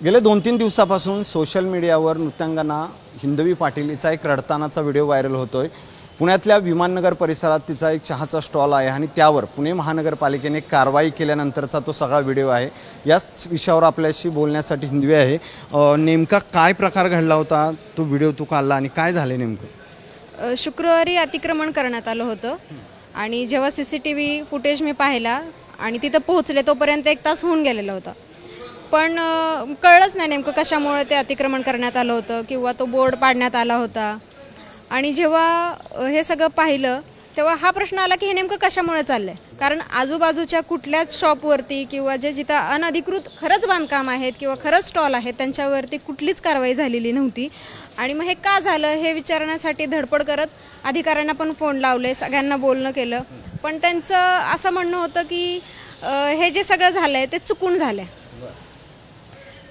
गेल्या दोन तीन दिवसापासून सोशल मीडियावर नृत्यांगना हिंदवी पाटील हिचा एक रडतानाचा व्हिडिओ व्हायरल होतोय. पुण्यातल्या विमाननगर परिसरात तिचा एक चहाचा स्टॉल आहे आणि त्यावर पुणे महानगरपालिकेने कारवाई केल्यानंतरचा तो सगळा व्हिडिओ आहे. याच विषयावर आपल्याशी बोलण्यासाठी हिंदवी आहे. नेमका काय प्रकार घडला होता? तो व्हिडिओ तू काढला आणि काय झाले नेमकं? शुक्रवारी अतिक्रमण करण्यात आलं होतं. आणि जेव्हा C C T V footage मी पाहिला आणि तिथं पोहोचले तोपर्यंत एक तास होऊन गेलेला होता. पण कळलंच नाही नेमकं कशामुळे ते अतिक्रमण करण्यात आलं होतं किंवा तो बोर्ड पाडण्यात आला होता. आणि जेव्हा हे सगळं पाहिलं तेव्हा हा प्रश्न आला की हे नेमकं कशामुळे चाललंय? कारण आजूबाजूच्या कुठल्याच शॉपवरती किंवा जे जिथं अनधिकृत खरंच बांधकाम आहेत किंवा खरंच स्टॉल आहेत त्यांच्यावरती कुठलीच कारवाई झालेली नव्हती. आणि मग हे का झालं हे विचारण्यासाठी धडपड करत अधिकाऱ्यांना पण फोन लावले सगळ्यांना बोलणं केलं. पण त्यांचं असं म्हणणं होतं की हे जे सगळं झालंय ते चुकून झालंय.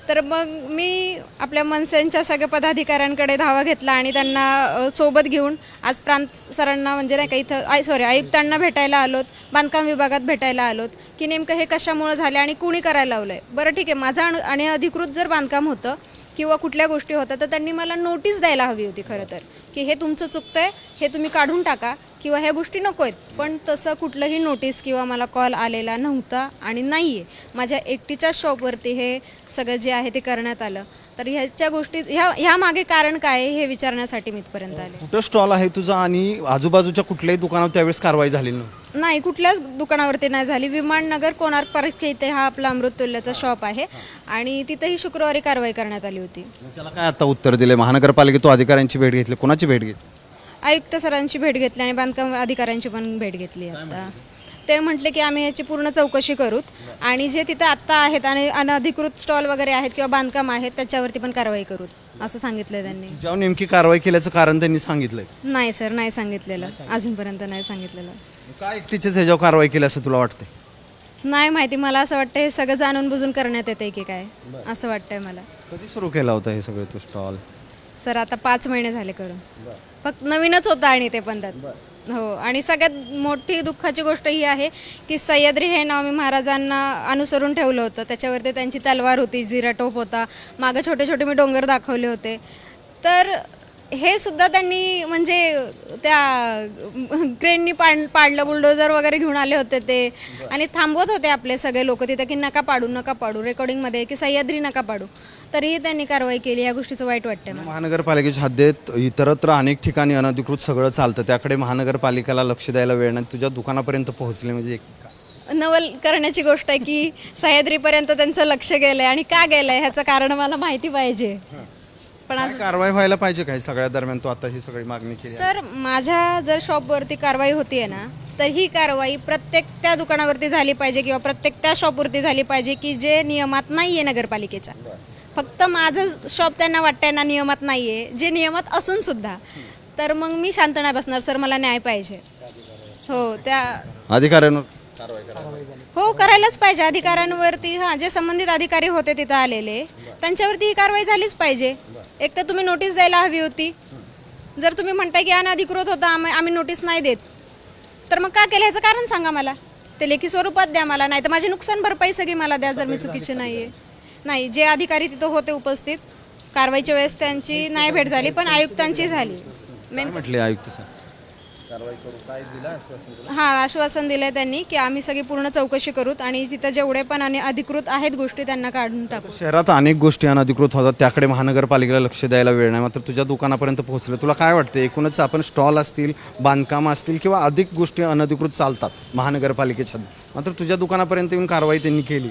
तर मग मी आपल्या मनसेंच्या सगळ्या पदाधिकाऱ्यांकडे धावा घेतला आणि त्यांना सोबत घेऊन आज प्रांत सरांना म्हणजे नाही का इथं आय सॉरी आयुक्तांना भेटायला आलोत बांधकाम विभागात भेटायला आलोत की नेमकं हे कशामुळं झालं आणि कुणी करायला लावलंय. बरं ठीक आहे माझं अनु- आणि अधिकृत जर बांधकाम होतं किंवा कुठल्या गोष्टी होत्या तर त्यांनी मला नोटीस द्यायला हवी होती खरं तर. की हे तुमचं चुकतंय हे तुम्ही काढून टाका किंवा ह्या गोष्टी नको आहेत पण तसं कुठलंही नोटीस किंवा मला कॉल आलेला नव्हता आणि नाही आहे माझ्या एकटीच्याच शॉपवरती हे सगळं जे आहे ते करण्यात आलं. तर ह्याच्या गोष्टी ह्या ह्या मागे कारण काय आहे हे विचारण्यासाठी मी इथपर्यंत आले. कुठं स्टॉल आहे तुझा आणि आजूबाजूच्या कुठल्याही दुकानावर त्यावेळेस कारवाई झालेली नव्हती? नाही कुठल्याच दुकानावरती नाही झाली. विमाननगर कोणार्क पार्क इथे हा आपला अमृततुल्यचा शॉप आहे आणि तिथेही शुक्रवारी कारवाई करण्यात आली होती. त्याला काय आता उत्तर दिले? महानगरपालिकेतून अधिकाऱ्यांची भेट घेतली. कोणाची भेट घेतली? आयुक्त सरांची भेट घेतली आणि बांधकाम अधिकाऱ्यांची पण भेट घेतली आता. ते म्हटले की आम्ही याची पूर्ण चौकशी करूत आणि जे तिथं आत्ता आहेत आणि अनधिकृत स्टॉल वगैरे आहेत किंवा बांधकाम आहेत त्याच्यावरती पण कारवाई करूत असं सांगितलं त्यांनी. जेव्हा नेमकी कारवाई केल्याचं कारण त्यांनी सांगितलंय. नाही सर नाही सांगितलेलं. अजूनपर्यंत नाही सांगितलेलं. काय एकटीचेच ह्याच्यावर कारवाई केली असं तुला वाटतंय? नाही माहिती मला असं वाटतं हे सगळं जाणून बुजून करण्यात येते की काय असं वाटतंय मला. कधी सुरू केला होता हे सगळं तो स्टॉल सर आता पाच महिने झाले करून. फक्त नवीनच होतं आणि ते पण त्यात. हो आणि सगळ्यात मोठी दुःखाची गोष्ट ही आहे की सह्याद्री हे नाव मी महाराजांना अनुसरून ठेवलं होतं. त्याच्यावरती त्यांची तलवार होती जिरा टोप होता. मागं छोटे छोटे मी डोंगर दाखवले होते. तर हे सुद्धा त्यांनी म्हणजे त्या क्रेननी पाड पाडलं बुलडोजर वगैरे घेऊन आले होते ते. आणि थांबवत होते आपले सगळे लोक तिथे की नका पाडू नका पाडू. रेकॉर्डिंगमध्ये की सह्याद्री नका पाडू. तरीही त्यांनी कारवाई केली. या गोष्टीचं वाईट वाटतंय मला. महानगरपालिकेच्या हद्दीत इतरत्र अनेक ठिकाणी अनधिकृत सगळं चालतं. त्याकडे महानगरपालिकेला लक्ष द्यायला वेळ नाही. तुझ्या दुकानापर्यंत पोहोचले म्हणजे एक- नवल करण्याची गोष्ट आहे की सह्याद्रीपर्यंत त्यांचं लक्ष गेलंय. आणि का गेलंय? ह्याचं कारण मला माहिती पाहिजे. पण आज काय कारवाई व्हायला पाहिजे काय? सगळ्या दरम्यान तू आता ही सगळी मागणी केली आहे. सर माझ्या जर शॉपवरती कारवाई होतीये ना तर ही कारवाई प्रत्येक त्या दुकानावरती झाली पाहिजे किंवा प्रत्येक त्या शॉपवरती झाली पाहिजे की जे नियमात नाहीये नगरपालिकेच्या. फक्त माझं शॉप त्यांना वाटतंय ना नियमात नाहीये जे नियमात असून सुद्धा. तर मग मी शांत नाही बसणार सर मला न्याय पाहिजे. हो त्या अधिकाऱ्यांवर? हो करायलाच पाहिजे. अधिकाऱ्यांवरती हां जे संबंधित अधिकारी होते तिथं आलेले त्यांच्यावरती ही कारवाई झालीच पाहिजे. एक तर तुम्ही नोटीस द्यायला हवी होती. जर तुम्ही म्हणताय की अनधिकृत होता आम्ही आम्ही नोटीस नाही देत. तर मग का केलं? ह्याचं कारण सांगा मला. ते लेखी स्वरूपात द्या मला नाही तर माझी नुकसान भरपाई सगळी मला द्या जर मी चुकीची नाही आहे नाही जे अधिकारी तिथं होते उपस्थित कारवाईच्या वेळेस त्यांची नाही भेट झाली पण आयुक्तांची झाली. मेन म्हटले आयुक्त साहेब? हा आश्वासन दिलंय त्यांनी की आम्ही सगळी पूर्ण चौकशी करूत आणि तिथं जेवढे पण आणि अधिकृत आहेत गोष्टी त्यांना काढून टाकू. शहरात अनेक गोष्टी अनधिकृत होतात त्याकडे महानगरपालिकेला लक्ष द्यायला वेळ नाही. मात्र तुझ्या दुकानापर्यंत पोहोचलं तुला काय वाटतं? एकूणच आपण स्टॉल असतील बांधकाम असतील किंवा अधिक गोष्टी अनधिकृत चालतात महानगरपालिकेच्या मात्र तुझ्या दुकानापर्यंत येऊन कारवाई त्यांनी केली.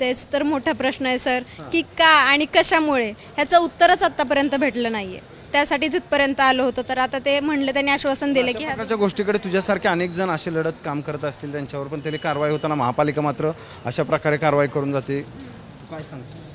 तेच तर मोठा प्रश्न आहे सर की का आणि कशामुळे? ह्याचं उत्तरच आतापर्यंत भेटलं नाहीये. त्यासाठी जिथपर्यंत आलो होतो तर आता ते म्हणले त्यांनी आश्वासन दिले की प्रकारच्या गोष्टीकडे तुझ्यासारखे अनेक जण असे लढत काम करत असतील त्यांच्यावर पण त्याला कारवाई होताना महापालिका मात्र अशा प्रकारे कारवाई करून जाते. तू काय सांगतो?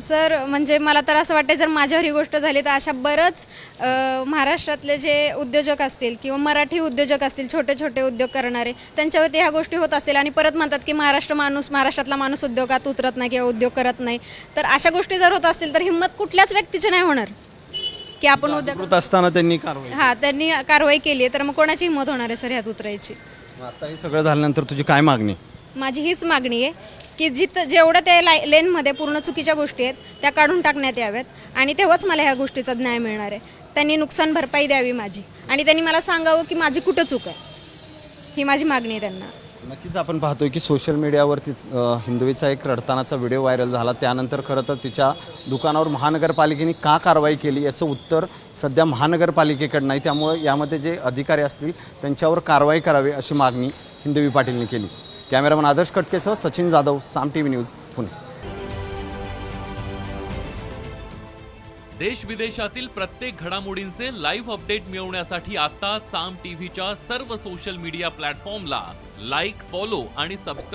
सर म्हणजे मला तर असं वाटतं जर माझ्यावर ही गोष्ट झाली तर अशा बरंच अं, महाराष्ट्रातले जे उद्योजक असतील किंवा मराठी उद्योजक असतील छोटे छोटे उद्योग करणारे त्यांच्यावरती ह्या गोष्टी होत असतील आणि परत म्हणतात की महाराष्ट्र माणूस महाराष्ट्रातला माणूस उद्योगात उतरत नाही किंवा उद्योग करत नाही तर अशा गोष्टी जर होत असतील तर हिंमत कुठल्याच व्यक्तीची नाही होणार. की आपण अधिकृत असताना त्यांनी कारवाई हा त्यांनी कारवाई केली आहे तर मग कोणाची हिंमत होणार आहे सर ह्यात उतरायची. मग आता हे सगळं झाल्यानंतर तुझी काय मागणी? माझी हीच मागणी आहे की जिथं जेवढं ते लाय लेनमध्ये पूर्ण चुकीच्या गोष्टी आहेत त्या काढून टाकण्यात याव्यात आणि तेव्हाच मला ह्या गोष्टीचा न्याय मिळणार आहे. त्यांनी नुकसान भरपाई द्यावी माझी आणि त्यांनी मला सांगावं की माझी कुठं चूक आहे. ही माझी मागणी आहे त्यांना. नक्कीच आपण पाहतोय की सोशल मीडियावरती हिंदवीचा एक रडतानाचा व्हिडिओ व्हायरल झाला. त्यानंतर खरं तर तिच्या दुकानावर महानगरपालिकेने का कारवाई केली याचं उत्तर सध्या महानगरपालिकेकडे नाही. त्यामुळे यामध्ये जे अधिकारी असतील त्यांच्यावर कारवाई करावी अशी मागणी हिंदवी पाटीलने केली. Cameraman Adarsh कटकेसह Sachin Jadhav Saam T V news Pune. देश विदेशातील प्रत्येक घडामोडींचे लाईव्ह अपडेट मिळवण्यासाठी आता साम टीव्हीच्या सर्व सोशल मीडिया प्लॅटफॉर्मला लाईक फॉलो आणि सबस्क्राईब